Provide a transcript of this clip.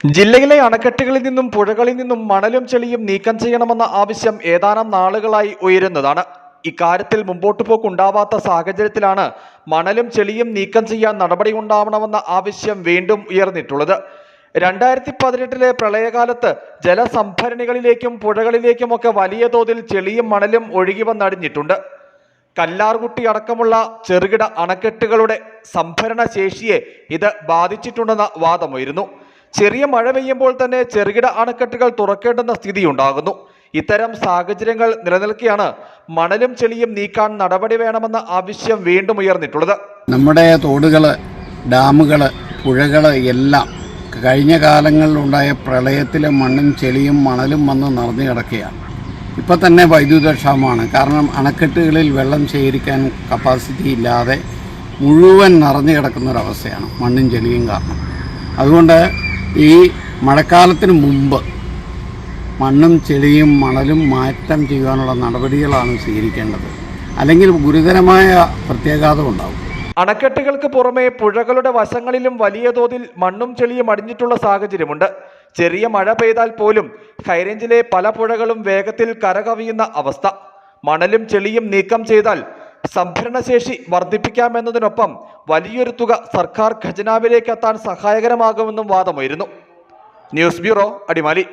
ജില്ലയിലെ അണക്കെട്ടുകളിൽ നിന്നും പുഴകളിൽ നിന്നും മണലും ചെളിയും നീക്കം ചെയ്യണമെന്ന ആവശ്യം ഏതാനും നാളുകളായി ഉയരുന്നതാണ്. ഇക്കാര്യത്തിൽ മുമ്പോട്ട് പോക്കുണ്ടാവാത്ത സാഹചര്യത്തിലാണ് മണലും ചെളിയും നീക്കം ചെയ്യാൻ നടപടി ഉണ്ടാവണമെന്ന ആവശ്യം വീണ്ടും ഉയർന്നിട്ടുള്ളത്. രണ്ടായിരത്തി പതിനെട്ടിലെ പ്രളയകാലത്ത് ജലസംഭരണികളിലേക്കും പുഴകളിലേക്കുമൊക്കെ വലിയ തോതിൽ ചെളിയും മണലും ഒഴുകി വന്നടിഞ്ഞിട്ടുണ്ട്. കല്ലാർകുട്ടി അടക്കമുള്ള ചെറുകിട അണക്കെട്ടുകളുടെ സംഭരണ ശേഷിയെ ഇത് ബാധിച്ചിട്ടുണ്ടെന്ന വാദമുയരുന്നു. ചെറിയ മഴ പെയ്യുമ്പോൾ തന്നെ ചെറുകിട അണക്കെട്ടുകൾ സ്ഥിതി ഉണ്ടാകുന്നു. ഇത്തരം സാഹചര്യങ്ങൾ നിലനിൽക്കെയാണ് മണലും ചെളിയും നീക്കാൻ നടപടി വേണമെന്ന ആവശ്യം വീണ്ടും ഉയർന്നിട്ടുള്ളത്. നമ്മുടെ തോടുകൾ ഡാമുകൾ പുഴകൾ എല്ലാം കഴിഞ്ഞ കാലങ്ങളിലുണ്ടായ പ്രളയത്തിലെ മണ്ണും ചെളിയും മണലും വന്ന് നിറഞ്ഞു കിടക്കുകയാണ്. ഇപ്പം തന്നെ വൈദ്യുതക്ഷാമമാണ് കാരണം അണക്കെട്ടുകളിൽ വെള്ളം ശേഖരിക്കാൻ കപ്പാസിറ്റി ഇല്ലാതെ മുഴുവൻ നിറഞ്ഞു കിടക്കുന്നൊരവസ്ഥയാണ് മണ്ണും ചെളിയും കാരണം. അതുകൊണ്ട് ഈ മഴക്കാലത്തിന് മുമ്പ് മണ്ണും ചെളിയും മണലും മാറ്റം ചെയ്യാനുള്ള നടപടികളാണ് സ്വീകരിക്കേണ്ടത്. അല്ലെങ്കിൽ ഗുരുതരമായ പ്രത്യാഘാതം ഉണ്ടാവും. അണക്കെട്ടുകൾക്ക് പുറമെ പുഴകളുടെ വശങ്ങളിലും വലിയ തോതിൽ മണ്ണും ചെളിയും അടിഞ്ഞിട്ടുള്ള സാഹചര്യമുണ്ട്. ചെറിയ മഴ പെയ്താൽ പോലും ഹൈറേഞ്ചിലെ പല പുഴകളും വേഗത്തിൽ കരകവിയുന്ന അവസ്ഥ. മണലും ചെളിയും നീക്കം ചെയ്താൽ സംഭരണശേഷി വർദ്ധിപ്പിക്കാമെന്നതിനൊപ്പം വലിയൊരു തുക സർക്കാർ ഖജനാവിലേക്ക് എത്താൻ സഹായകരമാകുമെന്നും വാദമുയരുന്നു. News bureau Adimali.